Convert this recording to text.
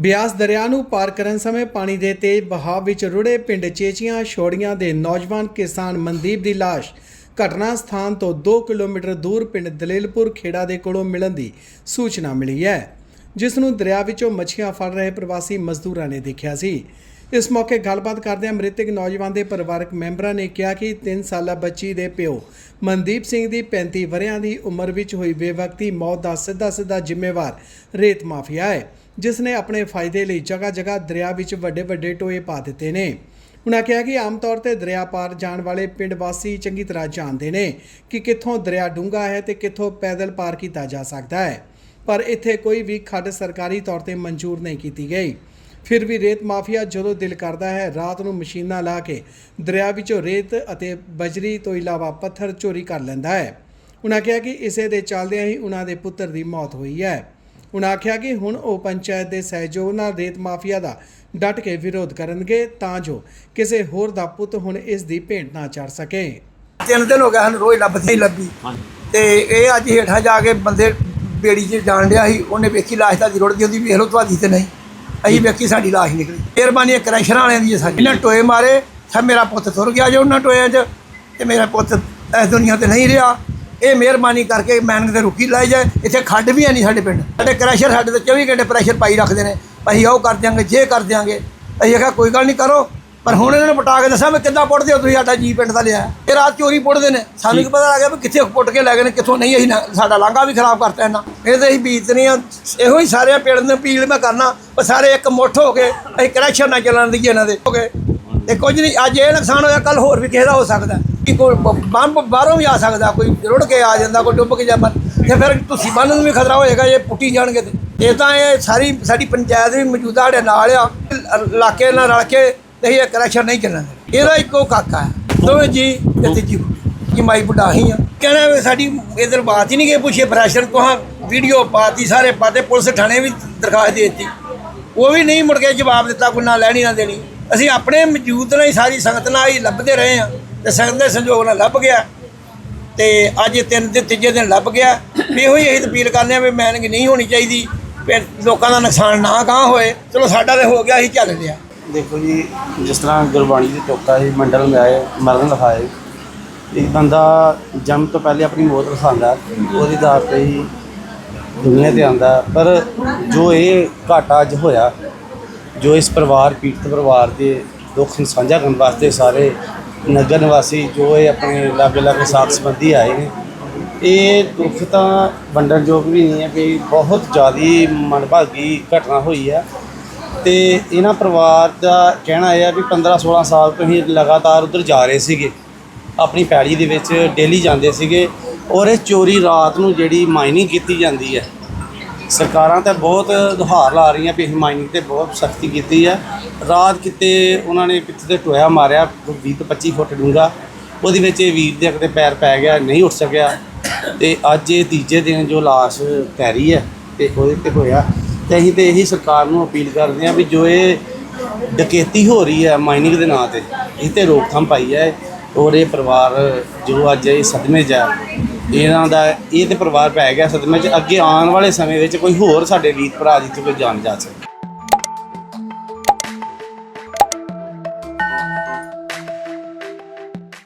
ਬਿਆਸ ਦਰਿਆ ਨੂੰ ਪਾਰ ਕਰਨ ਸਮੇਂ ਪਾਣੀ ਦੇ ਤੇਜ਼ ਵਹਾਅ ਵਿੱਚ ਰੁੜੇ ਪਿੰਡ ਚੇਚੀਆਂ ਛੋੜੀਆਂ ਦੇ ਨੌਜਵਾਨ ਕਿਸਾਨ ਮਨਦੀਪ ਦੀ ਲਾਸ਼ ਘਟਨਾ ਸਥਾਨ ਤੋਂ 2 ਕਿਲੋਮੀਟਰ ਦੂਰ ਪਿੰਡ ਦਲੇਲਪੁਰ ਖੇੜਾ ਦੇ ਕੋਲੋਂ ਮਿਲਣ ਦੀ ਸੂਚਨਾ ਮਿਲੀ ਹੈ, ਜਿਸ ਨੂੰ ਦਰਿਆ ਵਿੱਚੋਂ ਮੱਛੀਆਂ ਫੜ ਰਹੇ ਪ੍ਰਵਾਸੀ ਮਜ਼ਦੂਰਾਂ ਨੇ ਦੇਖਿਆ ਸੀ। ਇਸ ਮੌਕੇ ਗੱਲਬਾਤ ਕਰਦਿਆਂ ਮ੍ਰਿਤਕ ਨੌਜਵਾਨ ਦੇ ਪਰਿਵਾਰਕ ਮੈਂਬਰਾਂ ਨੇ ਕਿਹਾ ਕਿ 3 ਸਾਲਾ ਬੱਚੀ ਦੇ ਪਿਓ ਮਨਦੀਪ ਸਿੰਘ ਦੀ 35 ਵਰਿਆਂ ਦੀ ਉਮਰ ਵਿੱਚ ਹੋਈ ਬੇਵਕਤੀ ਮੌਤ ਦਾ ਸਿੱਧਾ ਸਿੱਧਾ ਜ਼ਿੰਮੇਵਾਰ ਰੇਤ ਮਾਫੀਆ ਹੈ। ਜਿਸ ਨੇ ਆਪਣੇ ਫਾਇਦੇ ਲਈ ਜਗ੍ਹਾ ਜਗ੍ਹਾ ਦਰਿਆ ਵਿੱਚ ਵੱਡੇ ਵੱਡੇ ਟੋਏ ਪਾ ਦਿੱਤੇ ਨੇ। ਉਹਨਾਂ ਕਿਹਾ ਕਿ ਆਮ ਤੌਰ ਤੇ ਦਰਿਆ ਪਾਰ ਜਾਣ ਵਾਲੇ ਪਿੰਡ ਵਾਸੀ ਚੰਗੀ ਤਰ੍ਹਾਂ ਜਾਣਦੇ ਨੇ ਕਿ ਕਿੱਥੋਂ ਦਰਿਆ ਡੂੰਘਾ ਹੈ ਤੇ ਕਿੱਥੋਂ ਪੈਦਲ ਪਾਰ ਕੀਤਾ ਜਾ ਸਕਦਾ ਹੈ। ਪਰ ਇੱਥੇ ਕੋਈ ਵੀ ਖੱਡ ਸਰਕਾਰੀ ਤੌਰ ਤੇ ਮਨਜ਼ੂਰ ਨਹੀਂ ਕੀਤੀ ਗਈ। ਫਿਰ ਵੀ ਰੇਤ ਮਾਫੀਆ ਜਦੋਂ ਦਿਲ ਕਰਦਾ ਹੈ, ਰਾਤ ਨੂੰ ਮਸ਼ੀਨਾਂ ਲਾ ਕੇ ਦਰਿਆ ਵਿੱਚੋਂ ਰੇਤ ਅਤੇ ਬਜਰੀ ਤੋਂ ਇਲਾਵਾ ਪੱਥਰ ਚੋਰੀ ਕਰ ਲੈਂਦਾ ਹੈ। ਉਹਨਾਂ ਕਿਹਾ ਕਿ ਇਸੇ ਦੇ ਚੱਲਦਿਆਂ ਹੀ ਉਹਨਾਂ ਦੇ ਪੁੱਤਰ ਦੀ ਮੌਤ ਹੋਈ ਹੈ। ਉਨ੍ਹਾਂ ਆਖਿਆ ਕਿ ਹੁਣ ਉਹ ਪੰਚਾਇਤ ਦੇ ਸਹਿਯੋਗ ਨਾਲ ਰੇਤ ਮਾਫੀਆ ਦਾ ਡਟ ਕੇ ਵਿਰੋਧ ਕਰਨਗੇ ਤਾਂ ਜੋ ਕਿਸੇ ਹੋਰ ਦਾ ਪੁੱਤ ਹੁਣ ਇਸ ਦੀ ਭੇਂਟ ਨਾ ਚੜ ਸਕੇ। ਤਿੰਨ ਦਿਨ ਹੋ ਗਏ ਹਨ ਰੋਜ਼ ਲੱਭਦੀ ਨਹੀਂ ਲੱਭੀ। ਤੇ ਇਹ ਅੱਜ ਹੇਠਾਂ ਜਾ ਕੇ ਬੰਦੇ ਬੇੜੀ 'ਚ ਜਾਣ ਡਿਆ ਸੀ ਉਹਨੇ ਵੇਖੀ ਲਾਸ਼ ਤਾਂ ਰੁੜਦੀ ਹੁੰਦੀ ਵੇਖ ਲਓ ਤੁਹਾਡੀ ਤੇ ਨਹੀਂ। ਅਸੀਂ ਵੇਖੀ ਸਾਡੀ ਲਾਸ਼ ਨਿਕਲੀ। ਮਿਹਰਬਾਨੀ ਇਹ ਕਰੈਸ਼ਰਾਂ ਵਾਲਿਆਂ ਦੀ ਸਾਡੀ। ਇਹਨਾਂ ਟੋਏ ਮਾਰੇ ਸਾ ਮੇਰਾ ਪੁੱਤ ਤੁਰ ਗਿਆ ਜੇ ਉਹਨਾਂ ਟੋਇਆਂ 'ਚ ਤੇ ਮੇਰਾ ਪੁੱਤ ਇਸ ਦੁਨੀਆ ਤੇ ਨਹੀਂ ਰਿਹਾ। ਇਹ ਮਿਹਰਬਾਨੀ ਕਰਕੇ ਮੈਨਕ ਤੇ ਰੁਕੀ ਲਾਈ ਜਾਏ। ਇੱਥੇ ਖੱਡ ਵੀ ਹੈ ਨਹੀਂ ਸਾਡੇ ਪਿੰਡ। ਸਾਡੇ ਕਰੈਸ਼ਰ ਸਾਡੇ ਤੇ 24 ਘੰਟੇ ਪ੍ਰੈਸ਼ਰ ਪਾਈ ਰੱਖਦੇ ਨੇ। ਅਸੀਂ ਉਹ ਕਰ ਦਿਆਂਗੇ ਜੇ ਕਰ ਦਿਆਂਗੇ। ਅਸੀਂ ਕਿਹਾ ਕੋਈ ਗੱਲ ਨਹੀਂ ਕਰੋ। ਪਰ ਹੁਣ ਇਹਨਾਂ ਨੇ ਪਟਾ ਕੇ ਦੱਸਿਆ ਮੈਂ ਕਿੱਦਾਂ ਪੁੱਟਦੇ ਹੋ ਤੁਸੀਂ ਸਾਡਾ ਜੀ ਪਿੰਡ ਦਾ ਲਿਆ। ਇਹ ਰਾਤ ਚੋਰੀ ਪੁੱਟਦੇ ਨੇ। ਸਾਨੂੰ ਕੀ ਪਤਾ ਲੱਗ ਗਿਆ ਵੀ ਕਿੱਥੇ ਪੁੱਟ ਕੇ ਲੈ ਗਏ ਨੇ ਕਿੱਥੋਂ ਨਹੀਂ ਅਸੀਂ ਸਾਡਾ ਲਾਂਘਾ ਵੀ ਖਰਾਬ ਕਰਤਾ ਇਹਨਾਂ। ਇਹ ਤੇ ਅਸੀਂ ਬੀਤਨੀ ਆ ਇਹੋ ਹੀ ਸਾਰੇ ਪਿੰਡ ਨੂੰ ਅਪੀਲ ਮੈਂ ਕਰਨਾ ਉਹ ਸਾਰੇ ਇੱਕ ਮੁੱਠ ਹੋ ਕੇ ਅਸੀਂ ਕਰੈਕਸ਼ਨ ਨਾ ਚੱਲਣ ਦਈਏ ਇਹਨਾਂ ਦੇ। ਹੋ ਗਏ ਤੇ ਕੁਝ ਨਹੀਂ ਅੱਜ ਇਹ ਨੁਕਸਾਨ ਹੋਇਆ ਕੱਲ ਹੋਰ ਵੀ ਕਿਸੇ ਦਾ ਹੋ ਸਕਦਾ। ਕੋਈ ਬੰਬ ਬਾਹਰੋਂ ਵੀ ਆ ਸਕਦਾ, ਕੋਈ ਰੁੜ ਕੇ ਆ ਜਾਂਦਾ, ਕੋਈ ਡੁੱਬ ਕੇ ਜਾਂਦਾ, ਤੇ ਫਿਰ ਤੁਸੀਂ ਬੰਨ ਨੂੰ ਵੀ ਖਤਰਾ ਹੋਏਗਾ ਜੇ ਪੁੱਟੀ ਜਾਣਗੇ ਤੇ। ਇਹ ਤਾਂ ਇਹ ਸਾਰੀ, ਸਾਡੀ ਪੰਚਾਇਤ ਵੀ ਮੌਜੂਦਾ ਸਾਡੇ ਨਾਲ ਆ ਇਲਾਕੇ ਨਾਲ ਰਲ ਕੇ ਤੇ ਇਹ ਕਰੈਕਸ਼ਨ ਨਹੀਂ ਚੱਲਣ। ਦੇਣਾ। ਇਹਦਾ ਇੱਕੋ ਕਾਕਾ ਹੈ। ਦੋਵੇਂ ਜੀ ਤੇ ਤੀਜੀ ਕਿ ਮਾਈ ਬੁੱਢਾ ਹੀ ਆ। ਕਹਿਣਾ ਵੀ ਸਾਡੀ ਇਧਰ ਬਾਤ ਹੀ ਨਹੀਂ ਗਏ ਪੁੱਛੇ ਪ੍ਰੈਸ਼ਰ ਕੋਹਾਂ ਵੀਡੀਓ ਪਾਤੀ, ਸਾਰੇ ਪਾਤੇ, ਪੁਲਿਸ ਥਾਣੇ ਵੀ ਦਰਖਾਸਤ ਦੇ ਦਿੱਤੀ। ਉਹ ਵੀ ਨਹੀਂ ਮੁੜ ਕੇ ਜਵਾਬ ਦਿੱਤਾ, ਕੋਈ ਨਾ ਲੈਣੀ, ਨਾ ਦੇਣੀ। ਅਸੀਂ ਆਪਣੇ ਮੌਜੂਦ ਨਾਲ ਹੀ ਸਾਰੀ ਸੰਗਤ ਨਾਲ ਹੀ ਲੱਭਦੇ ਰਹੇ ਆ। ਤੇ ਸੰਗਤ ਦੇ ਸੰਯੋਗ ਨਾਲ ਲੱਭ ਗਿਆ। ਤੇ ਅੱਜ ਤਿੰਨ ਦਿਨ, ਤੀਜੇ ਦਿਨ ਲੱਭ ਗਿਆ। ਵੀ ਇਹੋ ਹੀ ਅਸੀਂ ਅਪੀਲ ਕਰਨੇ ਆ ਵੀ ਮੈਨਿੰਗ ਨਹੀਂ ਹੋਣੀ ਚਾਹੀਦੀ ਫਿਰ ਲੋਕਾਂ ਦਾ ਨੁਕਸਾਨ ਨਾ ਗਾਂ ਹੋਏ। ਚਲੋ ਸਾਡਾ ਤੇ ਹੋ ਗਿਆ, ਅਸੀਂ ਚੱਲ ਲਿਆ ਦੇਖੋ ਜੀ, ਜਿਸ ਤਰ੍ਹਾਂ ਗੁਰਬਾਣੀ ਦੇ ਟੋਕਾ ਹੈ ਮੰਡਲ में ਆਏ, ਮਰਨ ਲਿਖਾਏ ਇੱਕ ਬੰਦਾ ਜਨਮ ਤੋਂ ਪਹਿਲੇ ਆਪਣੀ ਮੌਤ ਲਿਖਾਉਂਦਾ ਉਹਦੀ ਦਾਤ ਤੇ ਹੀ ਦੁਨੀਆ ਤੇ ਆਂਦਾ ਪਰ ਜੋ ਇਹ ਘਾਟਾ ਅੱਜ ਹੋਇਆ, ਜੋ ਇਸ ਪਰਿਵਾਰ, ਪੀੜਤ ਪਰਿਵਾਰ ਦੇ ਦੁੱਖ ਨੂੰ ਸਾਂਝਾ ਕਰਨ ਵਾਸਤੇ ਸਾਰੇ ਨਗਰ ਨਿਵਾਸੀ ਜੋ ਇਹ ਆਪਣੇ ਲਾਗੇ ਲਾਗੇ ਸਾਥ ਸੰਬੰਧੀ ਆਏ ਨੇ, ਇਹ ਦੁੱਖ ਤਾਂ ਵੰਡਣ ਯੋਗ ਵੀ ਨਹੀਂ ਹੈ ਵੀ ਬਹੁਤ ਜ਼ਿਆਦੀ ਮਨਭਾਗੀ ਘਟਨਾ ਹੋਈ ਹੈ ਤੇ ਇਹਨਾਂ ਪਰਿਵਾਰ ਦਾ ਕਹਿਣਾ ਇਹ ਹੈ ਵੀ 15 16 ਸਾਲ ਤੋਂ ਹੀ ਲਗਾਤਾਰ ਉਧਰ ਜਾ ਰਹੇ ਸੀਗੇ। ਆਪਣੀ ਪੈੜੀ ਦੇ ਵਿੱਚ ਡੇਲੀ ਜਾਂਦੇ ਸੀਗੇ ਔਰ ਇਹ ਚੋਰੀ ਰਾਤ ਨੂੰ ਜਿਹੜੀ ਮਾਈਨਿੰਗ ਕੀਤੀ ਜਾਂਦੀ ਹੈ ਸਰਕਾਰਾਂ ਤਾਂ ਬਹੁਤ ਦੁਹਾਰ ਲਾ ਰਹੀਆਂ ਵੀ ਅਸੀਂ ਮਾਈਨਿੰਗ ਤੇ ਬਹੁਤ ਸਖਤੀ ਕੀਤੀ ਹੈ ਰਾਤ ਕਿਤੇ ਉਹਨਾਂ ਨੇ ਪਿੱਛੇ ਤੇ ਟੋਇਆ ਮਾਰਿਆ 20 ਤੋਂ 25 ਫੁੱਟ ਡੂੰਘਾ। ਉਹਦੇ ਵਿੱਚ ਇਹ ਵੀਰ ਦੇ ਕਿਤੇ ਪੈਰ ਪੈ ਗਿਆ, ਨਹੀਂ ਉੱਠ ਸਕਿਆ। ਤੇ ਅੱਜ ਇਹ ਤੀਜੇ ਦਿਨ ਜੋ ਲਾਸ਼ ਤੈਰੀ ਹੈ ਤੇ ਉਹਦੇ ਤੇ ਹੋਇਆ। ਤੇ ਅਸੀਂ ਤੇ ਇਹੀ ਸਰਕਾਰ ਨੂੰ ਅਪੀਲ ਕਰਦੇ ਹਾਂ ਵੀ ਜੋ ਇਹ ਡਕੈਤੀ ਹੋ ਰਹੀ ਹੈ ਮਾਈਨਿੰਗ ਦੇ ਨਾਂ ਤੇ, ਇਹ ਤੇ ਰੋਕਥਾਮ ਪਾਈ ਹੈ। ਔਰ ਇਹ ਪਰਿਵਾਰ ਜੋ ਅੱਜ ਇਹ ਸਦਮੇ 'ਚ ਹੈ ਇਹਨਾਂ ਦਾ ਇਹ ਤੇ ਪਰਿਵਾਰ ਪੈ ਗਿਆ ਸਦਮੇ 'ਚ ਅੱਗੇ ਆਉਣ ਵਾਲੇ ਸਮੇਂ ਵਿੱਚ ਕੋਈ ਹੋਰ ਸਾਡੇ ਵੀਰ ਭਰਾ ਜਿੱਥੇ ਕੋਈ ਜਾਣ ਜਾ ਸਕੇ।